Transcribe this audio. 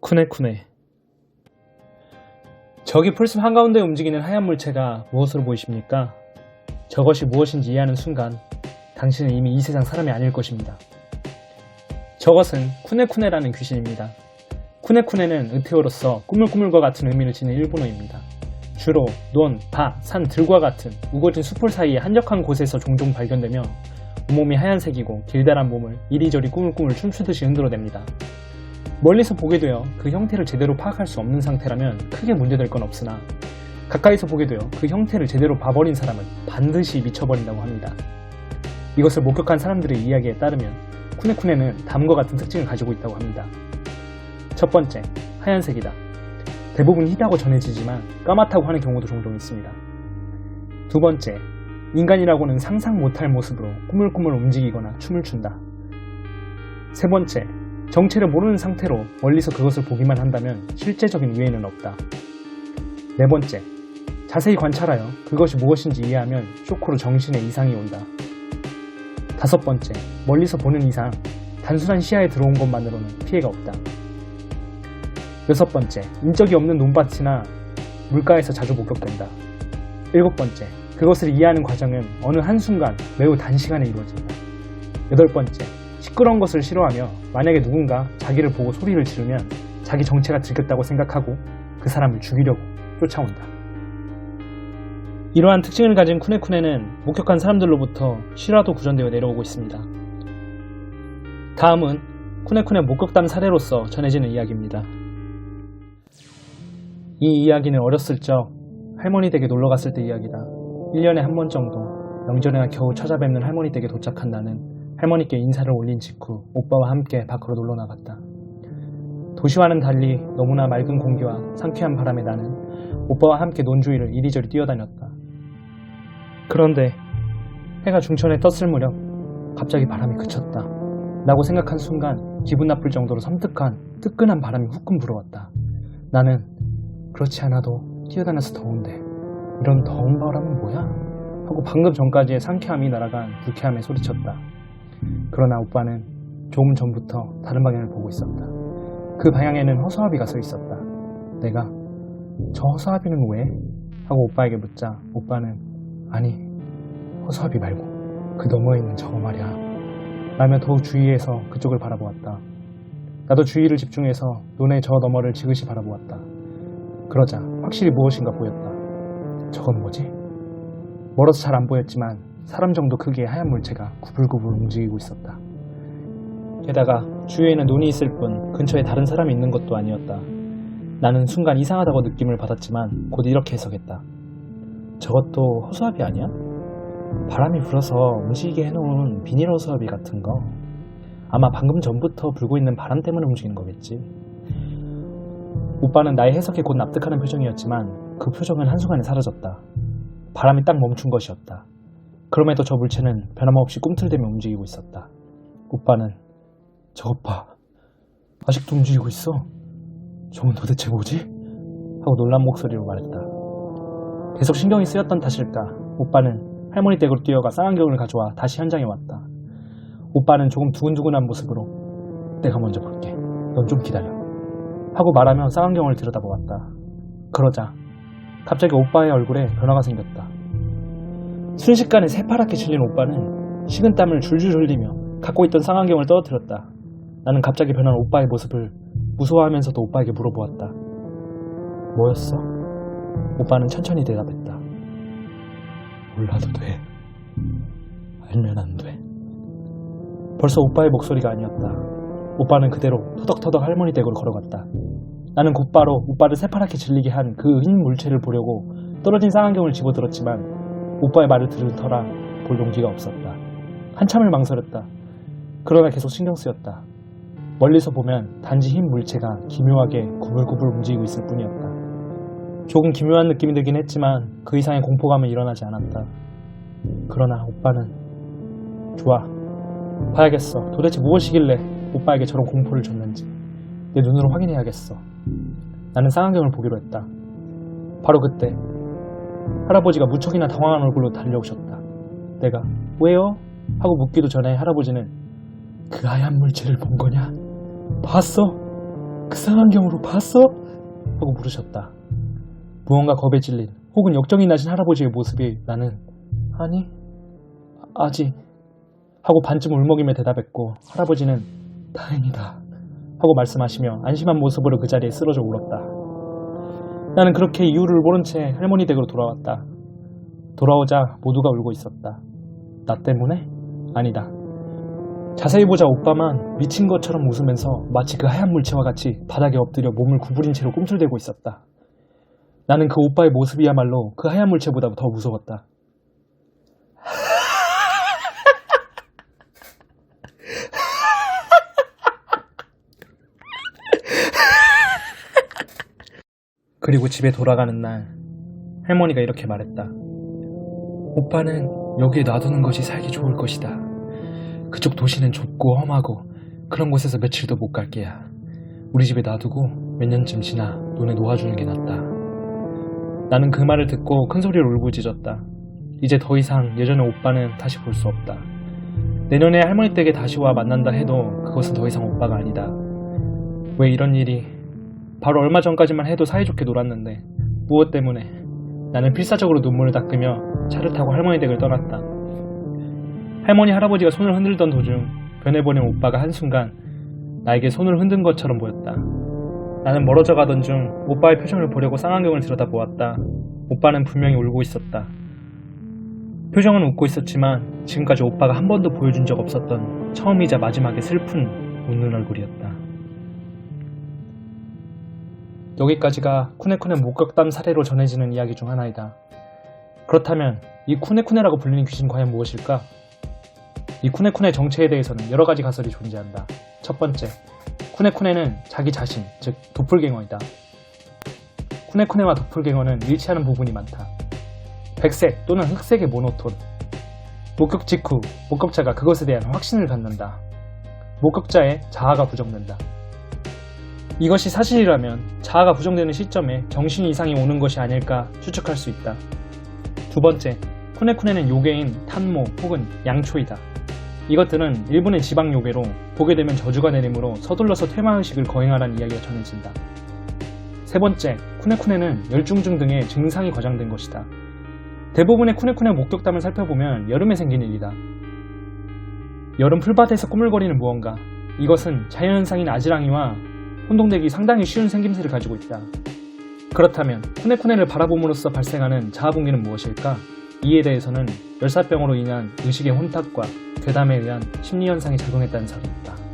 쿠네쿠네 저기 풀숲 한가운데 움직이는 하얀 물체가 무엇으로 보이십니까? 저것이 무엇인지 이해하는 순간 당신은 이미 이 세상 사람이 아닐 것입니다. 저것은 쿠네쿠네라는 귀신입니다. 쿠네쿠네는 으테오로서 꾸물꾸물과 같은 의미를 지닌 일본어입니다. 주로 논, 바, 산, 들과 같은 우거진 숲풀 사이의 한적한 곳에서 종종 발견되며 온몸이 하얀색이고 길다란 몸을 이리저리 꾸물꾸물 춤추듯이 흔들어댑니다. 멀리서 보게 되어 그 형태를 제대로 파악할 수 없는 상태라면 크게 문제될 건 없으나 가까이서 보게 되어 그 형태를 제대로 봐버린 사람은 반드시 미쳐버린다고 합니다. 이것을 목격한 사람들의 이야기에 따르면 쿠네쿠네는 다음과 같은 특징을 가지고 있다고 합니다. 첫 번째, 하얀색이다. 대부분 희다고 전해지지만 까맣다고 하는 경우도 종종 있습니다. 두 번째, 인간이라고는 상상 못할 모습으로 꾸물꾸물 움직이거나 춤을 춘다. 세 번째, 정체를 모르는 상태로 멀리서 그것을 보기만 한다면 실제적인 유해는 없다. 네 번째, 자세히 관찰하여 그것이 무엇인지 이해하면 쇼크로 정신에 이상이 온다. 다섯 번째, 멀리서 보는 이상 단순한 시야에 들어온 것만으로는 피해가 없다. 여섯 번째, 인적이 없는 논밭이나 물가에서 자주 목격된다. 일곱 번째, 그것을 이해하는 과정은 어느 한순간 매우 단시간에 이루어진다. 여덟 번째, 시끄러운 것을 싫어하며 만약에 누군가 자기를 보고 소리를 지르면 자기 정체가 들켰다고 생각하고 그 사람을 죽이려고 쫓아온다. 이러한 특징을 가진 쿠네쿠네는 목격한 사람들로부터 실화도 구전되어 내려오고 있습니다. 다음은 쿠네쿠네 목격담 사례로서 전해지는 이야기입니다. 이 이야기는 어렸을 적 할머니 댁에 놀러 갔을 때 이야기다. 1년에 한 번 정도 명절에나 겨우 찾아뵙는 할머니 댁에 도착한 나는 할머니께 인사를 올린 직후 오빠와 함께 밖으로 놀러 나갔다. 도시와는 달리 너무나 맑은 공기와 상쾌한 바람에 나는 오빠와 함께 논주위를 이리저리 뛰어다녔다. 그런데 해가 중천에 떴을 무렵 갑자기 바람이 그쳤다. 라고 생각한 순간 기분 나쁠 정도로 섬뜩한 뜨끈한 바람이 후끈 불어왔다. 나는 그렇지 않아도 뛰어다녀서 더운데 이런 더운 바람은 뭐야? 하고 방금 전까지의 상쾌함이 날아간 불쾌함에 소리쳤다. 그러나 오빠는 조금 전부터 다른 방향을 보고 있었다. 그 방향에는 허수아비가 서 있었다. 내가 저 허수아비는 왜? 하고 오빠에게 묻자 오빠는 아니 허수아비 말고 그 너머에 있는 저거 말이야. 라며 더욱 주위에서 그쪽을 바라보았다. 나도 주위를 집중해서 논의 저 너머를 지그시 바라보았다. 그러자 확실히 무엇인가 보였다. 저건 뭐지? 멀어서 잘 안 보였지만 사람 정도 크기의 하얀 물체가 구불구불 움직이고 있었다. 게다가 주위에는 눈이 있을 뿐 근처에 다른 사람이 있는 것도 아니었다. 나는 순간 이상하다고 느낌을 받았지만 곧 이렇게 해석했다. 저것도 허수아비 아니야? 바람이 불어서 움직이게 해놓은 비닐 허수아비 같은 거. 아마 방금 전부터 불고 있는 바람 때문에 움직이는 거겠지. 오빠는 나의 해석에 곧 납득하는 표정이었지만 그 표정은 한순간에 사라졌다. 바람이 딱 멈춘 것이었다. 그럼에도 저 물체는 변함없이 꿈틀대며 움직이고 있었다. 오빠는 저것 봐. 아직도 움직이고 있어. 저건 도대체 뭐지? 하고 놀란 목소리로 말했다. 계속 신경이 쓰였던 탓일까? 오빠는 할머니 댁으로 뛰어가 쌍안경을 가져와 다시 현장에 왔다. 오빠는 조금 두근두근한 모습으로 내가 먼저 볼게. 넌 좀 기다려. 하고 말하며 쌍안경을 들여다보았다. 그러자 갑자기 오빠의 얼굴에 변화가 생겼다. 순식간에 새파랗게 질린 오빠는 식은 땀을 줄줄 흘리며 갖고 있던 쌍안경을 떨어뜨렸다. 나는 갑자기 변한 오빠의 모습을 무서워하면서도 오빠에게 물어보았다. 뭐였어? 오빠는 천천히 대답했다. 몰라도 돼. 알면 안 돼. 벌써 오빠의 목소리가 아니었다. 오빠는 그대로 터덕터덕 할머니 댁으로 걸어갔다. 나는 곧바로 오빠를 새파랗게 질리게 한 그 흰 물체를 보려고 떨어진 쌍안경을 집어들었지만 오빠의 말을 들을 터라 볼 용기가 없었다. 한참을 망설였다. 그러나 계속 신경 쓰였다. 멀리서 보면 단지 흰 물체가 기묘하게 구불구불 움직이고 있을 뿐이었다. 조금 기묘한 느낌이 들긴 했지만 그 이상의 공포감은 일어나지 않았다. 그러나 오빠는 좋아. 봐야겠어. 도대체 무엇이길래 오빠에게 저런 공포를 줬는지 내 눈으로 확인해야겠어. 나는 쌍안경을 보기로 했다. 바로 그때 할아버지가 무척이나 당황한 얼굴로 달려오셨다. 내가 왜요? 하고 묻기도 전에 할아버지는 그 하얀 물체를 본 거냐? 봤어? 그 쌍안경으로 봤어? 하고 물으셨다. 무언가 겁에 질린 혹은 역정이 나신 할아버지의 모습이 나는 아니 아- 아직 하고 반쯤 울먹이며 대답했고 할아버지는 다행이다 하고 말씀하시며 안심한 모습으로 그 자리에 쓰러져 울었다. 나는 그렇게 이유를 모른 채 할머니 댁으로 돌아왔다. 돌아오자 모두가 울고 있었다. 나 때문에? 아니다. 자세히 보자 오빠만 미친 것처럼 웃으면서 마치 그 하얀 물체와 같이 바닥에 엎드려 몸을 구부린 채로 꿈틀대고 있었다. 나는 그 오빠의 모습이야말로 그 하얀 물체보다 더 무서웠다. 그리고 집에 돌아가는 날 할머니가 이렇게 말했다. 오빠는 여기에 놔두는 것이 살기 좋을 것이다. 그쪽 도시는 좁고 험하고 그런 곳에서 며칠도 못 갈 게야. 우리 집에 놔두고 몇 년쯤 지나 논에 놓아주는 게 낫다. 나는 그 말을 듣고 큰 소리로 울부짖었다. 이제 더 이상 예전의 오빠는 다시 볼 수 없다. 내년에 할머니 댁에 다시 와 만난다 해도 그것은 더 이상 오빠가 아니다. 왜 이런 일이 바로 얼마 전까지만 해도 사이좋게 놀았는데 무엇 때문에 나는 필사적으로 눈물을 닦으며 차를 타고 할머니 댁을 떠났다. 할머니 할아버지가 손을 흔들던 도중 변해버린 오빠가 한순간 나에게 손을 흔든 것처럼 보였다. 나는 멀어져 가던 중 오빠의 표정을 보려고 쌍안경을 들여다보았다. 오빠는 분명히 울고 있었다. 표정은 웃고 있었지만 지금까지 오빠가 한 번도 보여준 적 없었던 처음이자 마지막에 슬픈 웃는 얼굴이었다. 여기까지가 쿠네쿠네 목격담 사례로 전해지는 이야기 중 하나이다. 그렇다면 이 쿠네쿠네라고 불리는 귀신 과연 무엇일까? 이 쿠네쿠네 정체에 대해서는 여러 가지 가설이 존재한다. 첫 번째, 쿠네쿠네는 자기 자신, 즉 도플갱어이다. 쿠네쿠네와 도플갱어는 일치하는 부분이 많다. 백색 또는 흑색의 모노톤. 목격 직후 목격자가 그것에 대한 확신을 갖는다. 목격자의 자아가 부정된다. 이것이 사실이라면 자아가 부정되는 시점에 정신 이상이 오는 것이 아닐까 추측할 수 있다. 두 번째, 쿠네쿠네는 요괴인 탄모 혹은 양초이다. 이것들은 일본의 지방 요괴로 보게 되면 저주가 내리므로 서둘러서 퇴마의식을 거행하라는 이야기가 전해진다. 세 번째, 쿠네쿠네는 열중증 등의 증상이 과장된 것이다. 대부분의 쿠네쿠네 목격담을 살펴보면 여름에 생긴 일이다. 여름 풀밭에서 꾸물거리는 무언가. 이것은 자연현상인 아지랑이와 혼동되기 상당히 쉬운 생김새를 가지고 있다. 그렇다면 쿠네쿠네를 바라봄으로써 발생하는 자아붕괴는 무엇일까? 이에 대해서는 열사병으로 인한 의식의 혼탁과 괴담에 의한 심리현상이 작용했다는 있다.